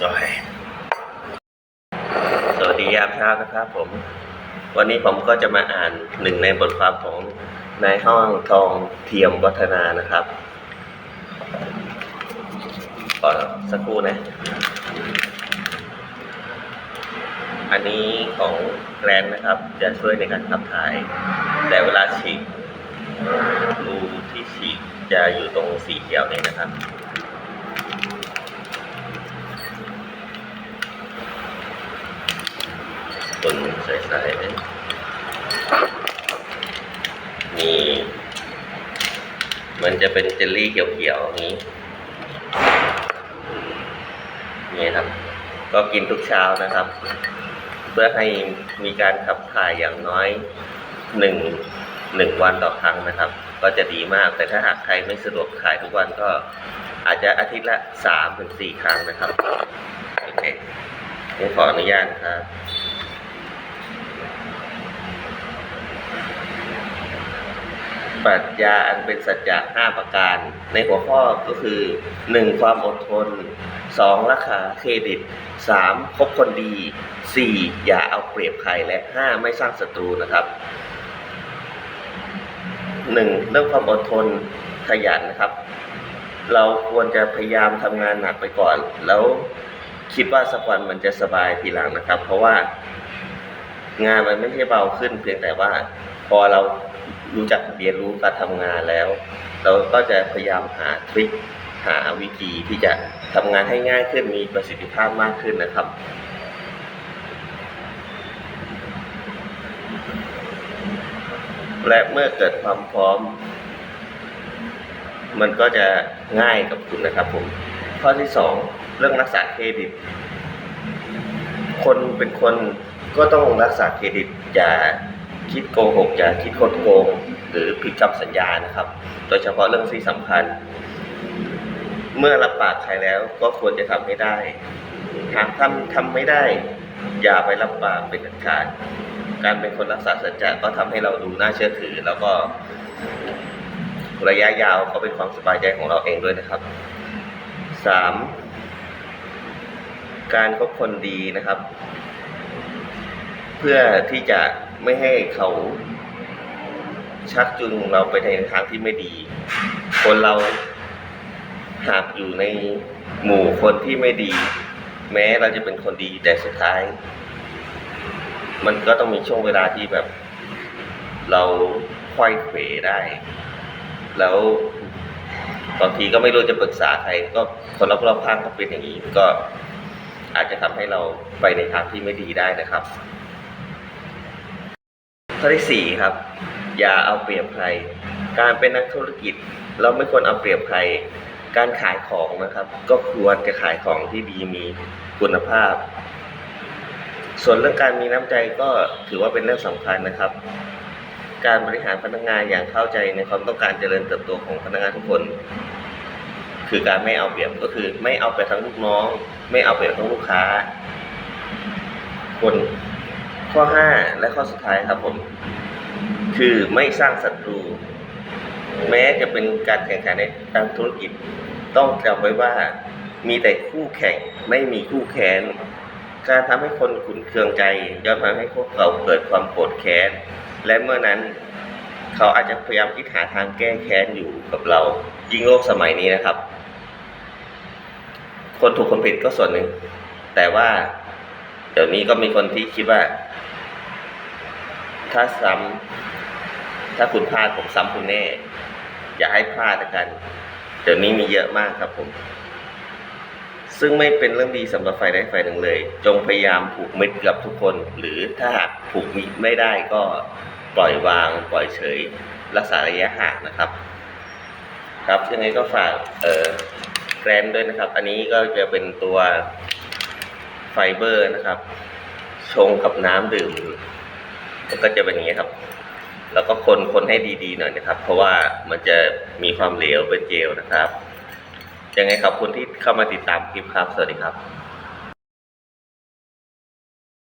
สวัสดียามเช้านะครับผม วันนี้ผมก็จะมาอ่านหนึ่งในบทความของนายห้องทองเทียมวัฒนานะครับขอสักครู่นะ อันนี้ของแกรนนะครับ จะช่วยในการขับถ่าย แต่เวลาฉีดรูที่ฉีดจะอยู่ตรงสีเขียวนี้นะครับ นใส่ๆมีมันจะเป็นเจลลี่เขียวๆนี้ นี่ครับ ก็กินทุกเช้านะครับ เพื่อให้มีการขับถ่ายอย่างน้อยหนึ่งหนึ่งวันต่อครั้งนะครับ ก็จะดีมาก แต่ถ้าหากใครไม่สะดวกถ่ายทุกวันก็อาจจะอาทิตย์ละสามถึงสี่ครั้งนะครับ โอเคขออนุญาตครับ ปรัชญาอันเป็นสัจจะห้าประการ ในหัวข้อก็คือหนึ่งความอดทนสองราคาเครดิตสามคบคนดีสี่อย่าเอาเปรียบใครและห้าไม่สร้างศัตรูนะครับหนึ่งเรื่องความอดทนขยันนะครับ เราควรจะพยายามทำงานหนักไปก่อน แล้วคิดว่าสักวันมันจะสบายทีหลังนะครับ เพราะว่างานมันไม่ใช่เบาขึ้นเพียงแต่ว่าพอเรา รู้จักเรียนรู้การทำงานแล้ว เราก็จะพยายามหาทริคหาวิธีที่จะทำงานให้ง่ายขึ้นมีประสิทธิภาพมากขึ้นนะครับและเมื่อเกิดความพร้อม มันก็จะง่ายกับคุณนะครับผมข้อที่สองเรื่องรักษาเครดิต คนเป็นคนก็ต้องรักษาเครดิตอย่า คิดโกหกอย่าคิดคดโกงหรือผิดคำสัญญานะครับ โดยเฉพาะเรื่องที่สำคัญ เมื่อรับปากใครแล้วก็ควรจะทำให้ได้ หากทำทำไม่ได้ อย่าไปรับปากเป็นอันขาดการเป็นคนรักษาสัจจะก็ทำให้เราดูน่าเชื่อถือ แล้วก็ระยะยาวก็เป็นความสบายใจของเราเองด้วยนะครับสามการคบคนดีนะครับ เพื่อที่จะ ไม่ให้เขาชักจูงเราไปในทางที่ไม่ดี คนเราหากอยู่ในหมู่คนที่ไม่ดี แม้เราจะเป็นคนดีแต่สุดท้าย มันก็ต้องมีช่วงเวลาที่แบบ เราค่อยเขวได้ แล้วบางทีก็ไม่รู้จะปรึกษาใคร ก็คนรอบๆข้างก็เป็นอย่างนี้ ก็อาจจะทำให้เราไปในทางที่ไม่ดีได้นะครับ ข้อที่สี่ครับ อย่าเอาเปรียบใคร การเป็นนักธุรกิจ เราไม่ควรเอาเปรียบใคร การขายของนะครับ ก็ควรจะขายของที่ดีมีคุณภาพ ส่วนเรื่องการมีน้ำใจก็ถือว่าเป็นเรื่องสำคัญนะครับ การบริหารพนักงานอย่างเข้าใจในความต้องการเจริญเติบโตของพนักงานทุกคน คือการไม่เอาเปรียบก็คือ ไม่เอาเปรียบทั้งลูกน้อง ไม่เอาเปรียบทั้งลูกค้า คน ข้อห้าและข้อสุดท้ายครับผม คือไม่สร้างศัตรู แม้จะเป็นการแข่งขันในทางธุรกิจ ต้องจำไว้ว่ามีแต่คู่แข่งไม่มีคู่แค้นการทำให้คนขุนเคืองใจย่อมทำให้พวกเขาเกิดความโกรธแค้น และเมื่อนั้นเขาอาจจะพยายามคิดหาทางแก้แค้นอยู่กับเรา ยิ่งโลกสมัยนี้นะครับ คนถูกคนผิดก็ส่วนหนึ่ง แต่ว่า เดี๋ยวนี้ก็มีคนที่คิดว่า ถ้าซ้ำถ้าคุณพลาดผมซ้ำคุณแน่ อย่าให้พลาดกัน เดี๋ยวนี้มีเยอะมากครับผม ซึ่งไม่เป็นเรื่องดีสำหรับฝ่ายใดฝ่ายหนึ่งเลย จงพยายามผูกมิตรกับทุกคน หรือถ้าหากผูกมิตรไม่ได้ก็ปล่อยวาง ปล่อยเฉย รักษาระยะห่างนะครับครับยังไงก็ฝากเออแกรนด์ด้วยนะครับ อันนี้ก็จะเป็นตัว ไฟเบอร์นะครับ ชงกับน้ำดื่มมันก็จะเป็นอย่างนี้ครับ แล้วก็คนคนให้ดีๆหน่อยนะครับ เพราะว่ามันจะมีความเหลวเป็นเจลนะครับยังไงขอบคุณที่เข้ามาติดตามคลิปครับ สวัสดีครับ